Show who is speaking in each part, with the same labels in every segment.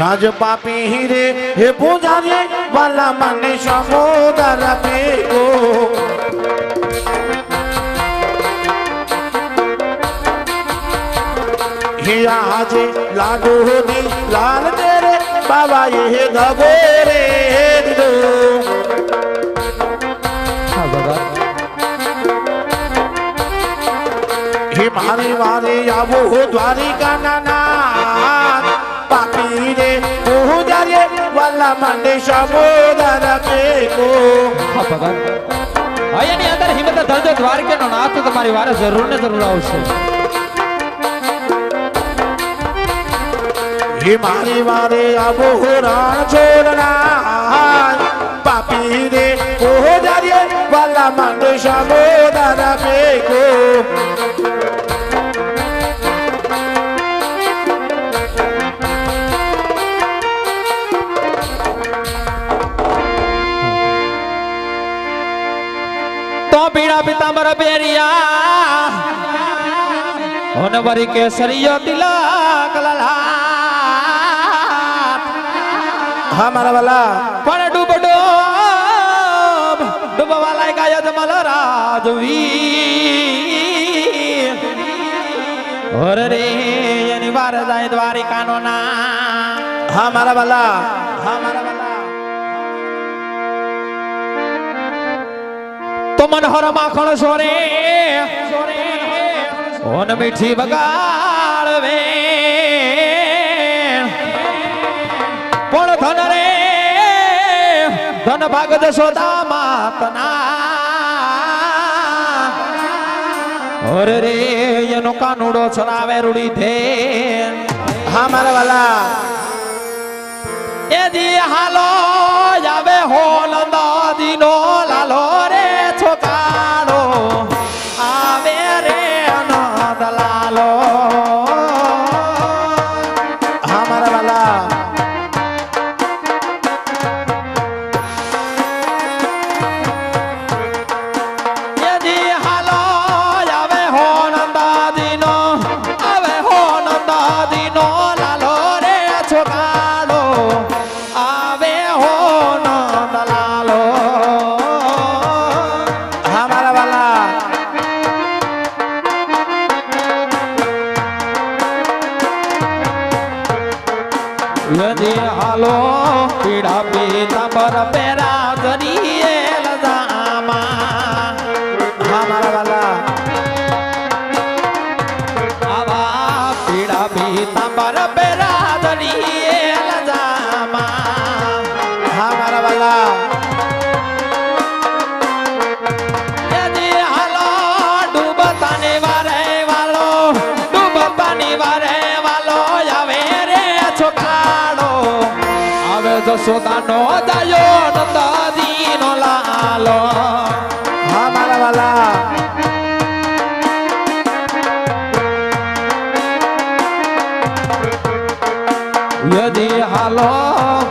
Speaker 1: রাজ পাপি হিরে হে বোঝারে বালা মানে সমুদার গো हिया हाजे लागू होनी लाल तेरे, बाबा ये धबोरे दो। हे
Speaker 2: मारे वारी
Speaker 1: आवो हो द्वारी का नाना। নানা পাপি রে পূজারে বালা মানে সমুদার গো
Speaker 2: હા ભગવાન અહીંયાની અંદર હિંમત ધરજો દ્વારકેનો નાથ તમારી વારે જરૂર ને જરૂર આવશે
Speaker 1: হে মারে মারে আবহরান ছোড়না পাপি রে ও দাঁড়িয়ে পাল্লা মান্ড সাবধানা বেগো
Speaker 2: તો પીડા પિતાંબર બેરિયા હોનવરી કેસરીયો તિલક લલાટ.
Speaker 1: હા, મારા વાલા.
Speaker 2: પણ ડૂબ ડૂબ ડૂબવા લાગ્યા જમલ રાજવી ઓર રે, એની વાર જાય દ્વારિકાનો ના
Speaker 1: હા, મારા વાલા. હા, મારા
Speaker 2: તો મનોહર માખણ સોરે ઓન મીઠી બગાડવે પણ ધન રે ધન ભાગ દશોદા માતના. ઓર રે એનો કાનુડો છરાવે રૂડી ધે.
Speaker 1: હા મારા વાલા.
Speaker 2: એ દી હાલો જાવે હોલ દાદીનો લાલો રે. યદી હાલો પીડા પીતા પર પેરા આવે જશોદાનો જાયો નંદાદીનો લાલો.
Speaker 1: હા મારા વાલા.
Speaker 2: યદી હાલો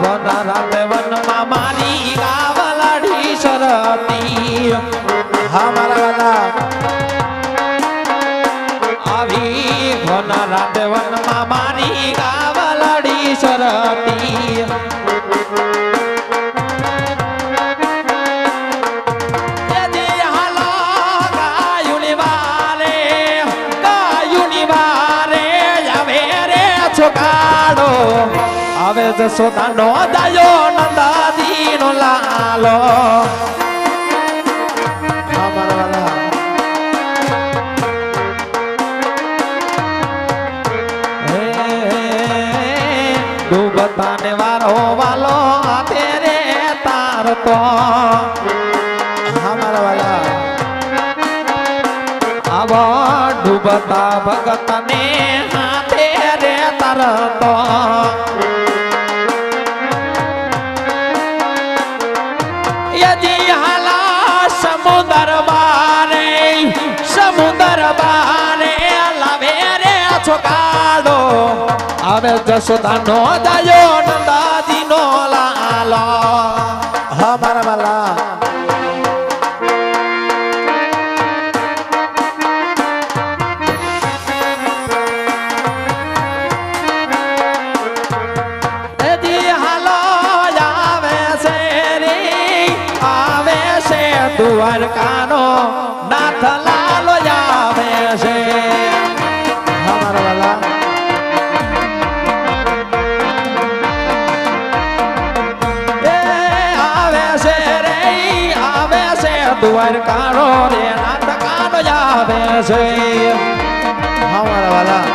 Speaker 2: વનરાતે વનમાં મારી ગાવલાડી શરતી.
Speaker 1: હા મારા વાલા.
Speaker 2: આવી વનરાતે વનમાં મારી ગાવલાડી શરતી. રે છોકાડો આવે જશોદાનો દાયો નંદાદીનો લાલો.
Speaker 1: હા, મારા વાલા.
Speaker 2: ને વારો વાલો તેરે તો
Speaker 1: મારા વાલા.
Speaker 2: આવો ડૂબતા ભગત ને હાથે રે તાર તો યદી હાલા સમુદર બારે સમુદર બારે લાવે રે છોકાડો આવે જશોદાનો દાયો નંદાદીનો લાલો. દ્વારકાનો રે નાથ કાનો આવે છે.
Speaker 1: હા, મારા વાલા.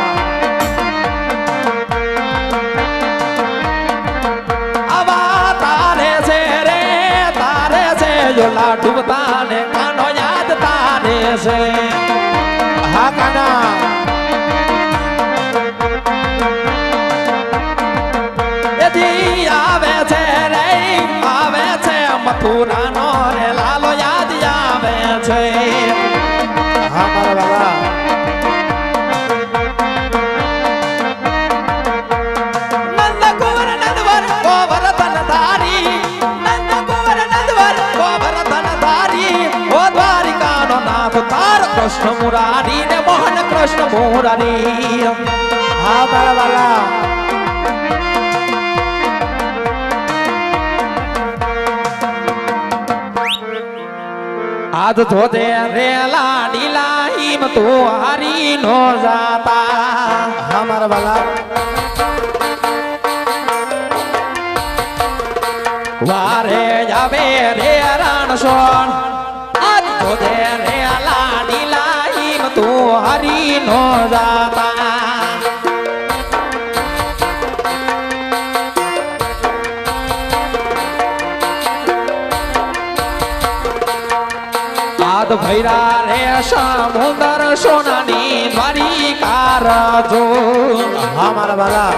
Speaker 2: આવા તારે છે રે, તારે છે જો લાડુ તાને કાનો યાદ તારે છે.
Speaker 1: હા, કાના.
Speaker 2: કૃષ્ણ મુરારી ને મોહન કૃષ્ણ મુરારી.
Speaker 1: હા મારા વાલા
Speaker 2: આજ ધોધે રેલા લાડી લાઈમ તું હારી નો જાતા.
Speaker 1: હા મારા વાલા
Speaker 2: વારે જાવે રે રણસોણ આજ ધોધે ભૈરા રે સમુદર સોનાની દ્વારિકા રજો
Speaker 1: હા, મારા વાલા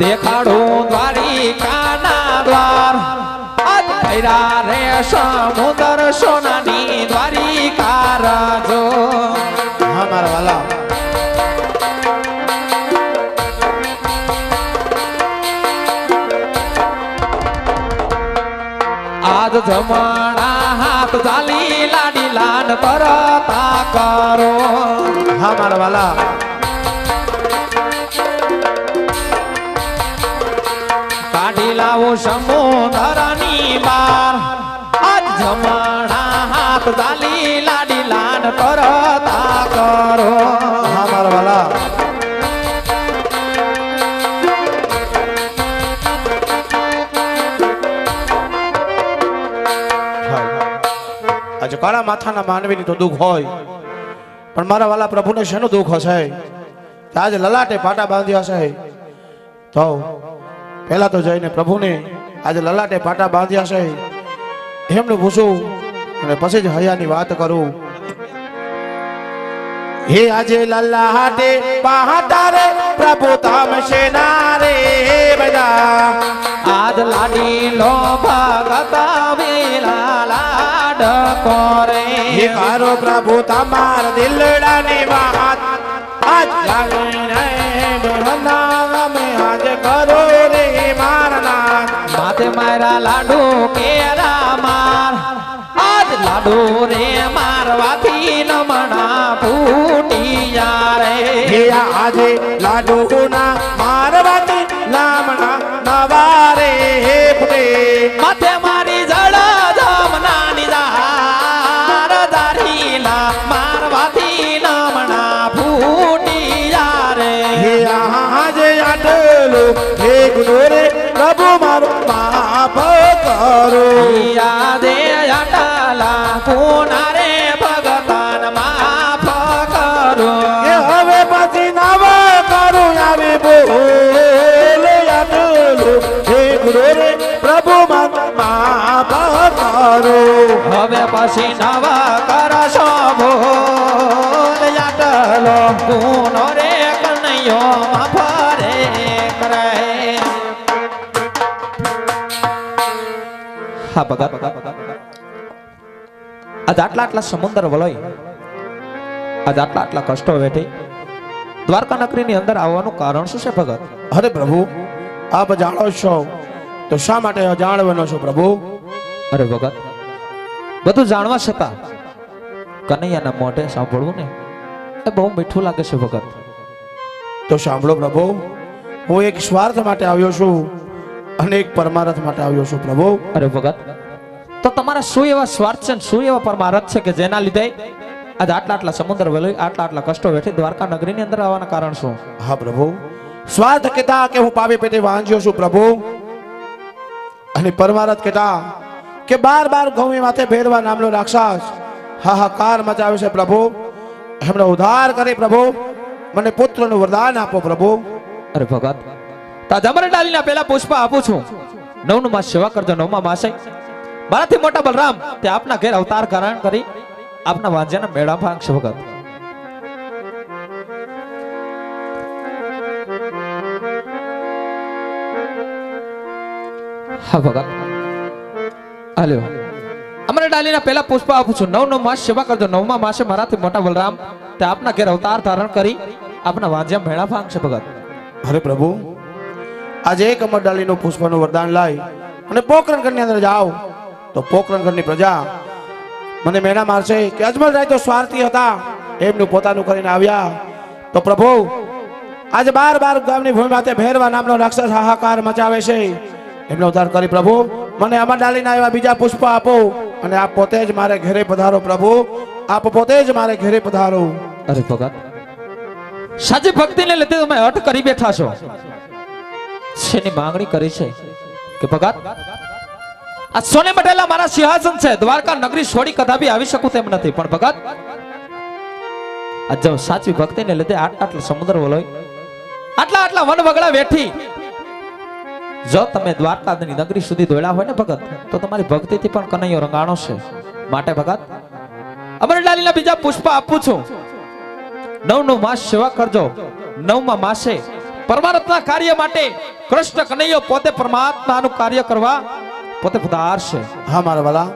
Speaker 2: દેખાડું દ્વારિકાના દ્વાર. ભૈરા રે સોનાની જમણા હાથ ચાલી લાડી લાન પરતા કરો.
Speaker 1: હા મારા વાલા.
Speaker 2: કાઢી લાવો સમુદ્રની
Speaker 1: કાળા માથાના માનવીની તો દુઃખ હોય. પણ મારા વાલા પ્રભુને શેનું દુઃખ હશે? આજે લલાટે પાટા બાંધ્યા છે. તો પહેલા તો જઈને પ્રભુને આજે લલાટે પાટા બાંધ્યા છે. એમને પૂછું અને પછી જ હયાની વાત કરું. હે આજે લલાટે પાટા રે પ્રભુ તામ સેના રે બધા?
Speaker 2: આજ લાડી લો ભગત વેલા લાડ કરે.
Speaker 1: હે મારો પ્રભુ તમાર દિલડાની વાત આજ લાગીને બેહના મે આજ કરો રે મારના
Speaker 2: માથે મારા લાડુ કેરા માર. આજ લાડુ રે મારવાથી નમણા ફૂટી યારે
Speaker 1: હે આજે લાડુના મારવાથી લામણા નવારે હે ફૂટે.
Speaker 2: માથે
Speaker 1: ગુરુ રે પ્રભુ મારો માફ કરો.
Speaker 2: યાદે અટલા કોના રે ભગવાન માફ કરો.
Speaker 1: એ હવે પછી નવા કરું આવી બોલ આટલો હે ગુનો રે પ્રભુ માફ કરો.
Speaker 2: હવે પછી નવા કરશો ભોલ યાટલો કોનો હા ભગત આજ આટલા આટલા સમુદ્ર વલોય આજ આટલા આટલા કષ્ટો વેઠી દ્વારકા નગરીની અંદર આવવાનું કારણ શું છે ભગત?
Speaker 1: અરે પ્રભુ આપ જાણો છો તો શા માટે અજાણ બનો છો પ્રભુ?
Speaker 2: અરે ભગત બધું જાણવા છતાં કનૈયાના મોઢે સાંભળવું ને એ બહુ મીઠું લાગે છે ભગત.
Speaker 1: તો સાંભળો પ્રભુ હું એક સ્વાર્થ માટે આવ્યો છું. અને એક પરમારથ માટે આવ્યો છું પ્રભુ.
Speaker 2: અરે ભગત તો તમારા શું એવા સ્વાર્થ છે શું એવા પરમારથ છે કે જેના લીધે આજે આટલા આટલા સમુદ્ર વેલો આટલા આટલા કષ્ટો વેઠી દ્વારકા નગરીની અંદર આવવાના કારણ શું?
Speaker 1: હા પ્રભુ. સ્વાર્થ કહેતા કે હું પાપે પેટે વાંચ્યો છું પ્રભુ. અને પરમારથ કહેતા કે બાર બાર ગૌમી માથે ભેરવા નામનો રાક્ષસ હાહાકાર મચાવે છે પ્રભુ. એમનો ઉદ્ધાર કરી પ્રભુ. મને પુત્રનું વરદાન આપો પ્રભુ.
Speaker 2: અરે ભગત તા જમર ડાલીના પેલા પુષ્પ આપું છું. નવનું માસ સેવા કરજો, નવમાં માસે મારાથી મોટા બલરામ આપના ઘેર અવતાર ધારણ કરી આપના છું. નવ નવ માસ સેવા કરજો, નવમા માસે મારાથી મોટા બલરામ, તે આપના ઘેર અવતાર ધારણ કરી આપના વાંજ્યા મેળા ભાંગશે ભગત
Speaker 1: અરે પ્રભુ આજે એક અમર ડાલીનું પુષ્પનું વરદાન લાય અને પોકરણગઢની અંદર જાઓ. તો પોકરણગઢની પ્રજા મને મેના મારશે કે અજમલ તો સ્વાર્થી હતા. એમનું પોતાનું કરીને આવ્યા. તો પ્રભુ, આજે બાર બાર ગામની ભૂમિ માથે ભેરવા નામનો રાક્ષસ હાહાકાર મચાવે છે. એમનો ઉદ્ધાર કરી પ્રભુ, મને અમર ડાલીના એવા બીજા પુષ્પ આપો અને આપ પોતે જ મારે ઘરે પધારો પ્રભુ. આપ પોતે જ મારે ઘરે પધારો.
Speaker 2: અરે ભગત, સાચી ભક્તિને લીધે તમે હટ કરી બેઠા છો. શેની માંગણી કરી છે કે ભગત, આ સોને મટેલા મારા સિંહાસન છે, દ્વારકા નગરી છોડી કદાપી આવી શકું તેમ નથી. પણ ભગત જો સાચી ભક્તિને લીધે આટલા સમુદ્ર વલોય, આટલા આટલા વન વગડા વેઠી, જો તમે દ્વારકાની નગરી સુધી દોડ્યા હોય ને ભગત, તો તમારી ભક્તિથી પણ કનૈયો રંગાણો છે. માટે ભગત, અમરડાલીના બીજા પુષ્પ આપું છું. નવનું માસ સેવા કરજો. નવમાં માસે પરમાત્મા કાર્ય માટે કૃષ્ણ કનૈયો પોતે પરમાત્માનું કાર્ય કરવા પોતે પધારશે
Speaker 1: હા મારા વાલા.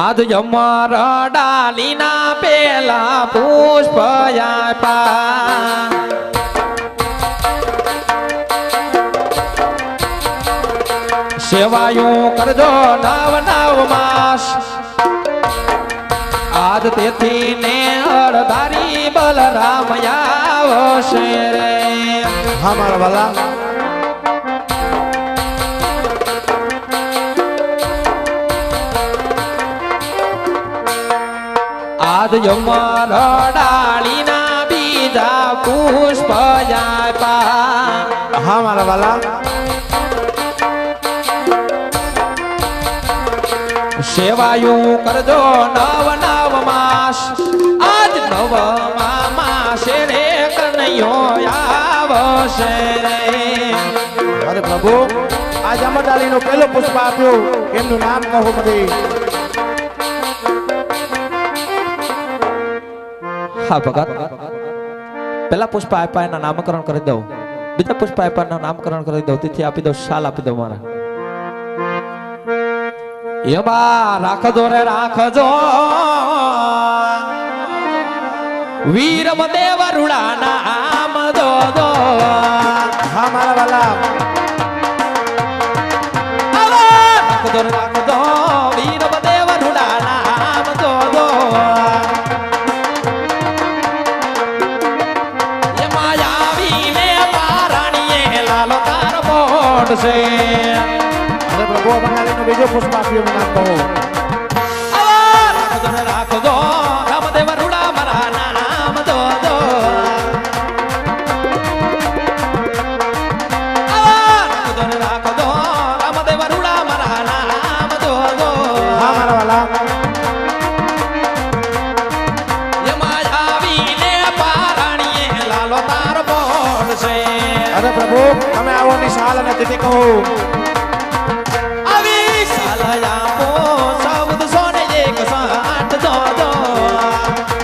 Speaker 2: આજ અમર ડાલીના પેલા પુષ્પ આપ્યા સેવાયું કરજો નવ નવ માસ. આજ તેથી ને અડધારી બલરામ આવશે રે.
Speaker 1: હા, મારા વાલા.
Speaker 2: આજ યમર ડાળીના બીજા પુષ્પ આપ્યા
Speaker 1: હા, મારા વાલા.
Speaker 2: સેવાયું કરજો નવ નવ માસ. આજ નવ માસે રે કનૈયો આવશે રે.
Speaker 1: અરે પ્રભુ આજ અમરડાલીનો પહેલો પુષ્પ આપ્યો એમનું નામ કહો મને
Speaker 2: હા ભગત. પેલા પુષ્પ આપ્યા એના નામકરણ કરી દઉં. બીજા પુષ્પ આપ્યા નામકરણ કરી દઉં. તેથી આપી દઉં શાલ આપી દઉં મારા. એમાં રાખજો રે રાખજો. વીરમદેવ રૂડા નામ દો દો.
Speaker 1: હા મારા વાલા.
Speaker 2: રાખજો રે રાખજો. દેવ રૂડા નામ દો દો. એમાં આવીને પારણીએ લાલો તાર મોટ છે
Speaker 1: પ્રભુ અમરડાલીનો બીજો પુષ્પ આપ્યો એમનું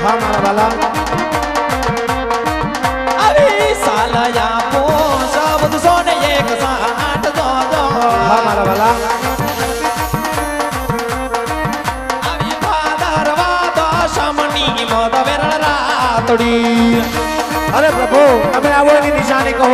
Speaker 1: હા મારા વાલા આવી
Speaker 2: સાલયા પો સૌદ સોને એક સાઠ દો દો
Speaker 1: હા મારા વાલા અરે પ્રભુ તમે આવો એની નિશાની કહો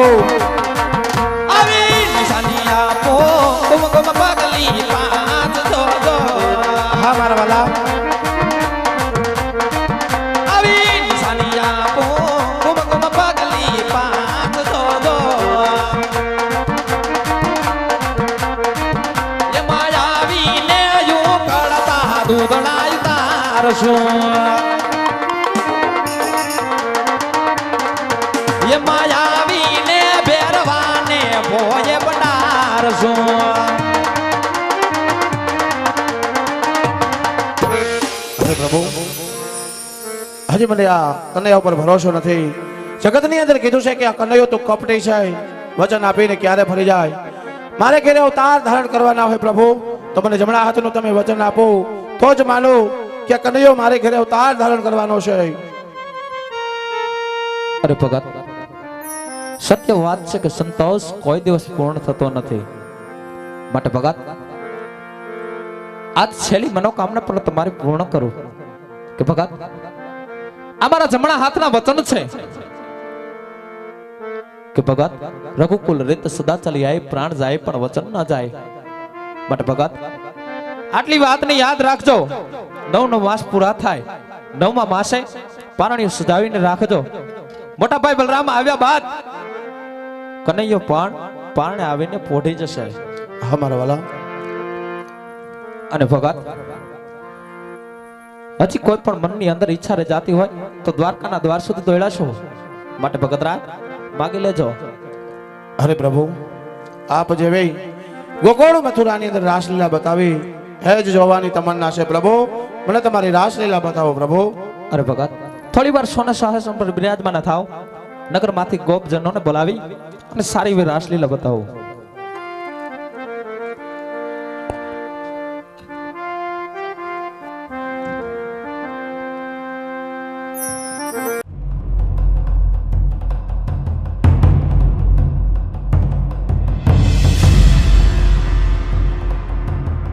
Speaker 1: હજી મને આ કનૈયા ઉપર ભરોસો નથી. જગતની અંદર કીધું છે કે આ કનૈયો તો કપટી છે. વચન આપીને ક્યારે ફરી જાય? મારે ઘેરે અવતાર ધારણ કરવાના હોય પ્રભુ. તો મને જમણા હાથનું તમે વચન આપો. તો જ માનો કે કનૈયો મારે ઘેરે અવતાર ધારણ કરવાનો છે.
Speaker 2: અરે ભગત, સત્ય વાત છે કે સંતોષ કોઈ દિવસ પૂર્ણ થતો નથી. માટે ભગત, આજ છેલ્લી મનોકામના પણ તમારી પૂર્ણ કરું કે ભગત અમારા જમણા હાથના વચન છે. કે ભગત રઘુકુલ રીત સદા ચાલી આય પ્રાણ જાય પણ વચન ના જાય. બટ ભગત આટલી વાતને યાદ રાખજો. નવ નવ માસ પૂરા થાય. નવમા માસે પારણીઓ સજાવીને રાખજો. મોટા ભાઈ બલરામ આવ્યા બાદ કનૈયો પણ પારણે આવીને પોઢી જશે.
Speaker 1: હા મારા વાલા.
Speaker 2: અને ભગત હજી કોઈ પણ મનની અંદર ઈચ્છા રે જાતી હોય તો દ્વારકાના દ્વાર સુધી દોડાશો માટે ભગતરા માગી લેજો.
Speaker 1: અરે પ્રભુ આપ જે જેવી ગોકુળ મથુરાની અંદર રાસલીલા બતાવી હે જ જોવાની તમન્ના છે પ્રભુ. મને તમારી રાસલીલા બતાવો પ્રભુ.
Speaker 2: અરે ભગત થોડી વાર સોના સાહસ પર બિરાજમાન થાવ. નગરમાંથી ગોપજનોને બોલાવી અને સારી એવી રાસલીલા બતાવો.